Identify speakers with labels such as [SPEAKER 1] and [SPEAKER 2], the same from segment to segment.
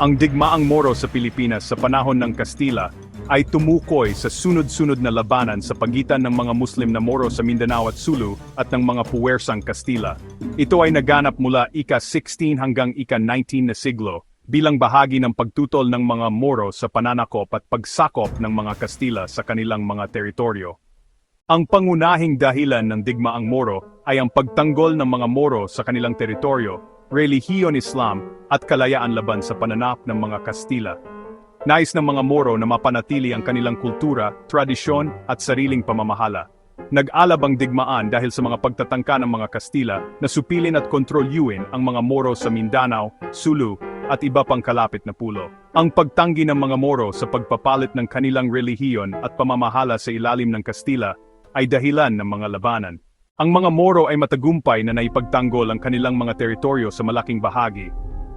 [SPEAKER 1] Ang digmaang Moro sa Pilipinas sa panahon ng Kastila ay tumukoy sa sunod-sunod na labanan sa pagitan ng mga Muslim na Moro sa Mindanao at Sulu at ng mga puwersang Kastila. Ito ay naganap mula ika-16 hanggang ika-19 na siglo bilang bahagi ng pagtutol ng mga Moro sa pananakop at pagsakop ng mga Kastila sa kanilang mga teritoryo. Ang pangunahing dahilan ng digmaang Moro ay ang pagtanggol ng mga Moro sa kanilang teritoryo, relihiyon Islam at kalayaan laban sa pananap ng mga Kastila. Nais ng mga Moro na mapanatili ang kanilang kultura, tradisyon at sariling pamamahala. Nag-alab ang digmaan dahil sa mga pagtatangka ng mga Kastila na supilin at kontrolyuin ang mga Moro sa Mindanao, Sulu at iba pang kalapit na pulo. Ang pagtanggi ng mga Moro sa pagpapalit ng kanilang relihiyon at pamamahala sa ilalim ng Kastila ay dahilan ng mga labanan. Ang mga Moro ay matagumpay na naipagtanggol ang kanilang mga teritoryo sa malaking bahagi.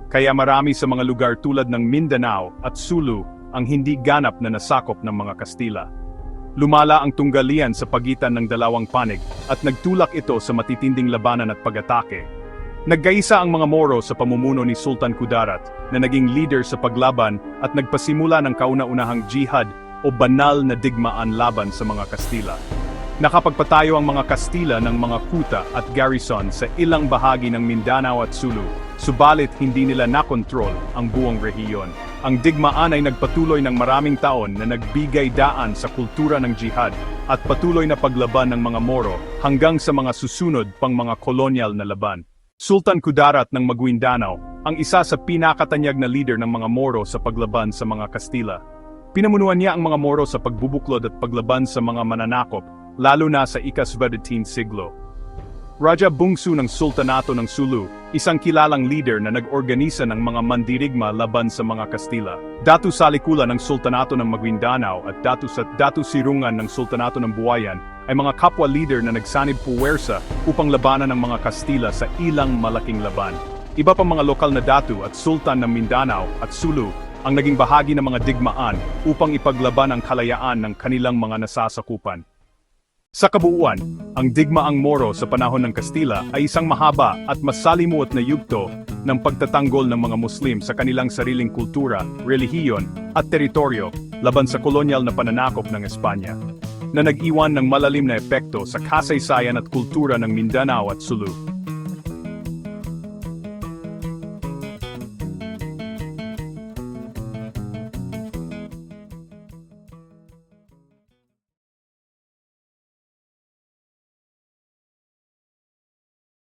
[SPEAKER 1] Kaya marami sa mga lugar tulad ng Mindanao at Sulu ang hindi ganap na nasakop ng mga Kastila. Lumala ang tunggalian sa pagitan ng dalawang panig at nagtulak ito sa matitinding labanan at pag-atake. Nagkaisa ang mga Moro sa pamumuno ni Sultan Kudarat na naging leader sa paglaban at nagpasimula ng kauna-unahang jihad o banal na digmaan laban sa mga Kastila. Nakapagpatayo ang mga Kastila ng mga kuta at garrison sa ilang bahagi ng Mindanao at Sulu, subalit hindi nila nakontrol ang buong rehiyon. Ang digmaan ay nagpatuloy ng maraming taon na nagbigay daan sa kultura ng jihad at patuloy na paglaban ng mga Moro hanggang sa mga susunod pang mga kolonyal na laban. Sultan Kudarat ng Maguindanao, ang isa sa pinakatanyag na leader ng mga Moro sa paglaban sa mga Kastila. Pinamunuan niya ang mga Moro sa pagbubuklod at paglaban sa mga mananakop, lalo na sa ikas-17 siglo. Raja Bungsu ng Sultanato ng Sulu, isang kilalang leader na nag-organisa ng mga mandirigma laban sa mga Kastila. Datu Salikula ng Sultanato ng Maguindanao at Datu sa Datu Sirungan ng Sultanato ng Buayan ay mga kapwa leader na nagsanib puwersa upang labanan ng mga Kastila sa ilang malaking laban. Iba pang mga lokal na datu at sultan ng Mindanao at Sulu ang naging bahagi ng mga digmaan upang ipaglaban ang kalayaan ng kanilang mga nasasakupan. Sa kabuuan, ang digmaang Moro sa panahon ng Kastila ay isang mahaba at masalimuot na yugto ng pagtatanggol ng mga Muslim sa kanilang sariling kultura, relihiyon at teritoryo laban sa kolonyal na pananakop ng Espanya, na nag-iwan ng malalim na epekto sa kasaysayan at kultura ng Mindanao at Sulu.